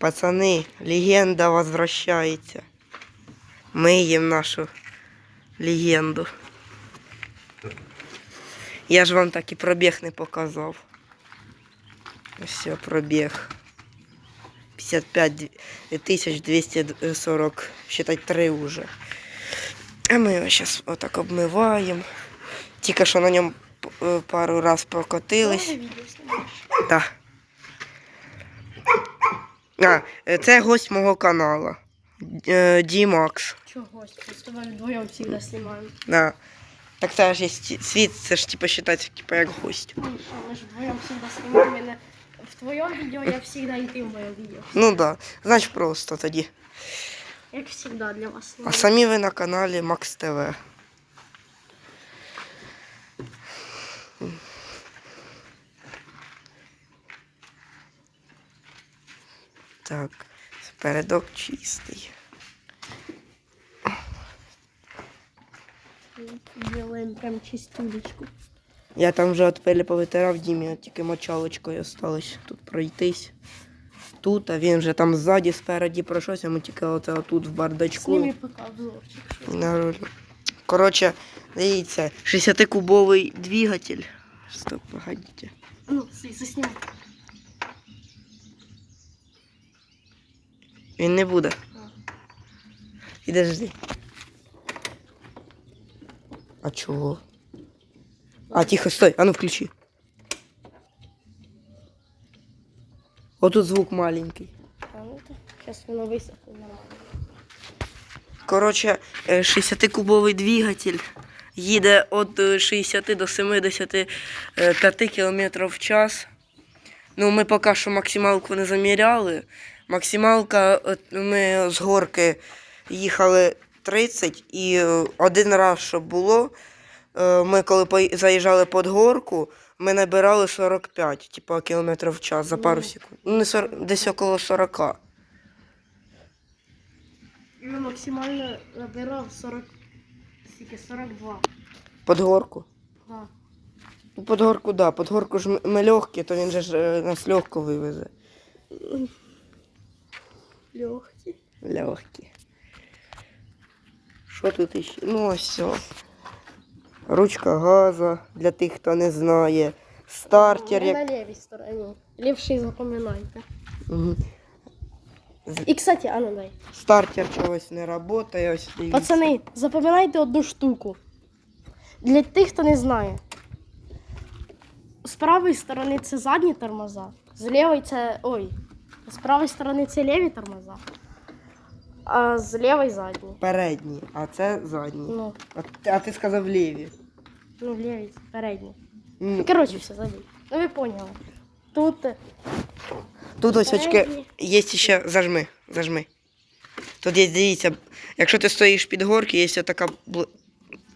Пацани, легенда возвращається. Ми їм нашу легенду. Я ж вам так і пробіг не показав. Все, пробіг. 55 240, считать 3 уже. А ми його зараз отак обмиваємо. Тільки що на ньому е, пару раз прокотились. Так. А, е, це гость мого каналу. Е, Дімакс. Чогось, з тобою вдвоєм завжди знімаємо. Да. Так це ж є сті- світ, це ж типу вважається типу, як гость. Ну що, ми ж вдвоєм завжди знімаємо. Мене в твоєму відео, я завжди і ти в моєму відео. Ну да. Значить просто тоді. Як завжди для вас А знімаю. самі ви на каналі Макс ТВ. Так, передок чистий. Делаємо прям чистюлечку. Я там вже от пилі повитирав Дімі, от тільки мочалочкою осталось тут пройтись. Тут, а він вже там ззаді, спереді пройшовся, ми тільки оце отут в бардачку. Сніми поки обзорчик. Коротше, дивіться, 60-кубовий двигатель. Стоп, погодите. Ну, си- Він не буде. Підожди. А чого? А, тихо, стой, а ну включи. Отут звук маленький. Зараз воно висохне нормально. Коротше, е, 60-кубовий двигатель їде від е, 60 до 75 км в час. Ну, ми поки що максималку не заміряли. Максималка, ми з горки їхали 30 і е, один раз, що було, е, ми коли заїжджали під горку, ми набирали 45 типу, км в час за пару Ну. секунд. Ну, не 40, десь около 40. Я максимально набирав 40... Скільки? 42. Під горку. Да. Ну, Под горку, да, под горку ж ми- ми легкі, то він же ж е, нас легко вивезе. Легкий. Легкі. Що тут іще? Ну ось все. Ручка газа для тих, хто не знає. Стартер. Як... на лівій стороні. Лівший запам'ятайте. Мгм. І, кстати, а ну дай. Стартер чогось не працює. Ось дивіться. Пацани, запам'ятайте одну штуку. Для тих, хто не знає. З правої сторони це задні тормоза, з лівої це. Ой. З правої сторони це ліві тормоза, а з лівої задні. Передні, а це задні. Ну, А, ти- а ти сказав ліві. ну ліві, передні. М, Коротше, все забій. Ну ви поняли. Тут е, Тут ось очки передні. є ще зажми. зажми. Тут є, дивіться, якщо ти стоїш під горки, є ось така бл...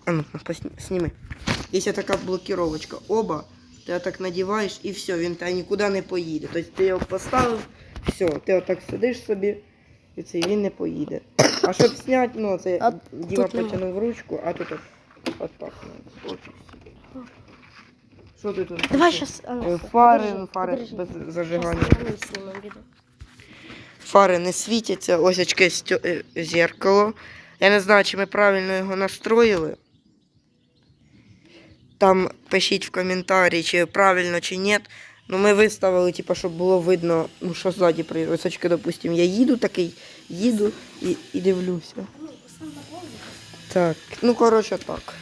а ну, посні- сніми. Є ось така блокіровочка. Оба. Ти отак надіваєш і все, він тебе нікуди не поїде. Тобто ти його поставив, все, ти отак сидиш собі, і це він не поїде. А щоб зняти, ну це А Діма потягнув ручку, а тут от, от так. ну. Що ти тут? Давай зараз. А, Е, ну, Фари, ну, фари подержи. без зажигання. Фари не світяться, ось очки стьо- е, зеркало. Я не знаю, чи ми правильно його настроїли. Там пишіть в коментарі, чи правильно, чи ні. Ну, ми виставили, типу, щоб було видно, ну, що ззаді при ось очки, допустимо, я їду такий, їду і, і дивлюся. Ну. Так, ну коротше так.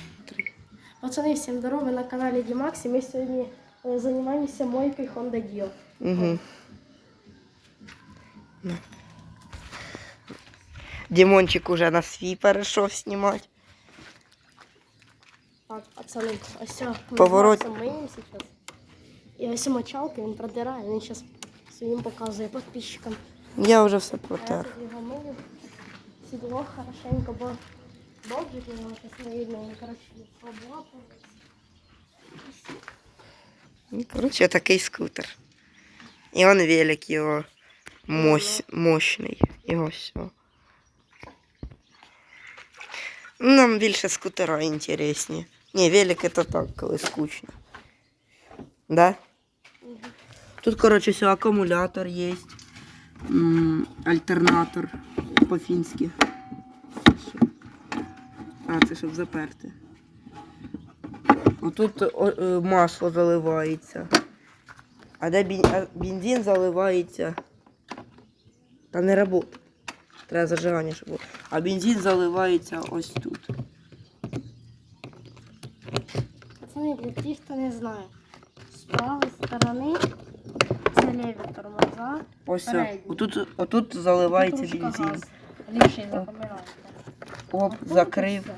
Пацани, всім здорово, ви на каналі Дімакс, і ми сьогодні е, займаємося мойкою Honda Dio. Угу. Дімончик уже на свій перейшов знімати. Так, пацани, ось все, ми Поворот. зараз. І ось мочалка, він продирає, він зараз своїм показує підписчикам. Я вже все А я протер. тут його мию, сідло хорошенько, бо довгий його зараз не видно, він, коротше, облапується. Ну, Коротше, такий скутер. І он велик його мощ, мощний. І ось. о. Ну, Нам більше скутера інтересні. Ні, велик це так, коли скучно. Да? Тут, коротше, все, акумулятор є. Альтернатор по-фінськи. А, це щоб заперти. Отут е, масло заливається. А де бензин заливається. Та не робота. Треба зажигання, щоб було. А бензин заливається ось тут. Пацани, для тих, хто не знає. З правої сторони ліві тормоза. Ось. о. Отут, отут заливається бензин. Лівший запоминайте. Оп, закрив.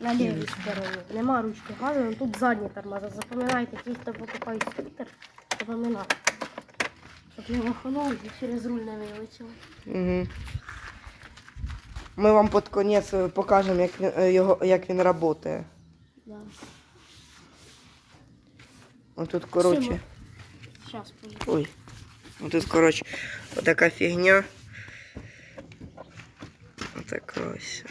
На лівій стороні. Нема ручки газу, але тут задні тормоза. Запам'ятайте, ті, хто покупає скутер, запам'ятайте. Щоб не лоханули і через руль не вилетіло. Угу. Ми вам під конець е, покажемо, як він, е, його, як він працює. Да. Отут, коротше. Поїду. Ой. Отут, коротше, отака фігня. Отака ось.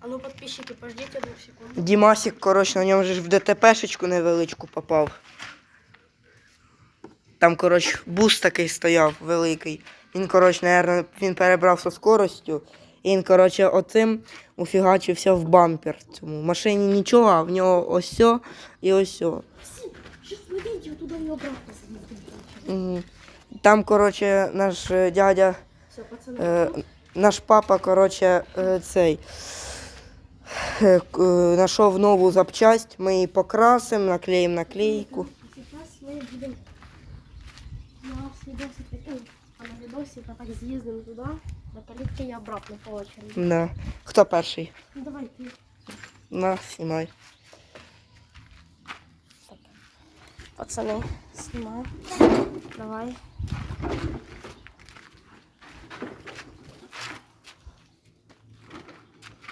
А ну, підписчики, пождіть одну секунду. Дімасик, коротше, на ньому же ж в ДТПшечку невеличку попав. Там, коротше, бус такий стояв великий. Він, коротше, наверно, він перебрав зі скоростю. І він, коротше, оцим уфігачився в бампер. Цьому. В машині нічого, а в нього ось і ось обратно. Там, коротше, наш е, дядя, Все, пацани. е, наш папа, коротше, е, цей. е, к- е, Знайшов нову запчасть, ми її покрасимо, наклеїмо наклейку. Зараз ми будемо на ой, а на так з'їздимо туди, до калітки і обратно по очереді. Да. Хто перший? Ну давай ти. На, знімай. Пацани, знімаю. Давай.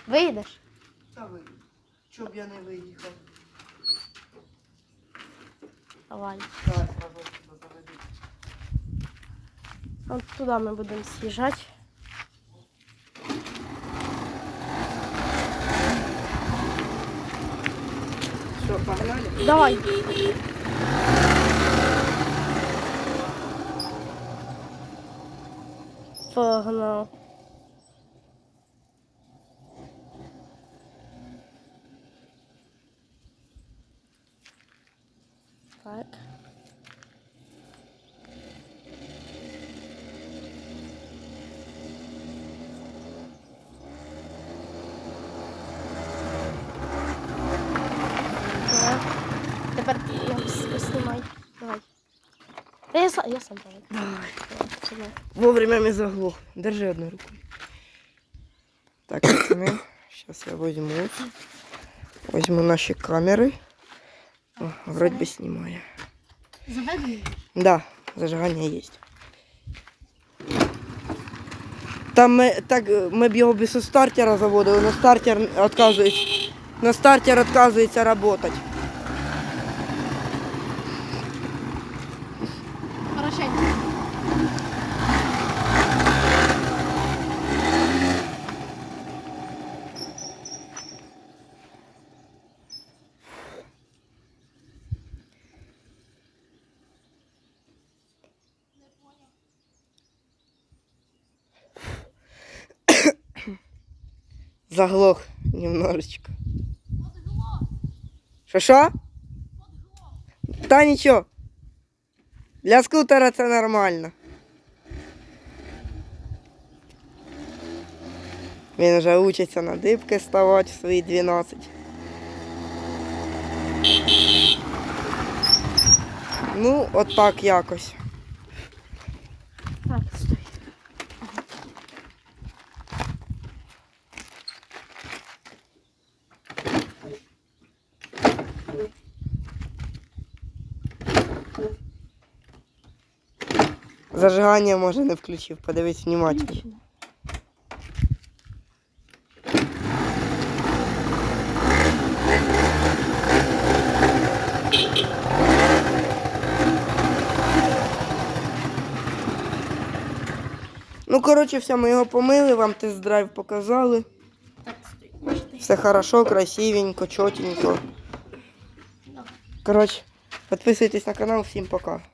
Вийдеш? Та ви. Щоб я не виїхав. Давай. Давай, От туди ми будемо з'їжджати. Що, погнали? Давай. Sonra я сам, я сам давай. Давай. Знімай. Вовремя ми заглох. Держи одну рукою. Так, пацаны, сейчас я возьму. Возьму наши камеры. О, вроде бы снимаю. Заведений? Да, зажигання є. Там ми, так, е, ми б його без стартера заводили, але стартер відказується. Но стартер відказується працювати. Заглох немножечко. Що що? Та нічого. Для скутера це нормально. Він вже учиться на дибки ставати в свої 12. Ну, от так якось. Зажигання може не включив, подивись внимательно. Ну, коротше, все, ми його помили, вам тест-драйв показали. Все хорошо, красивенько, чотенько. Коротше, підписуйтесь на канал, всім пока.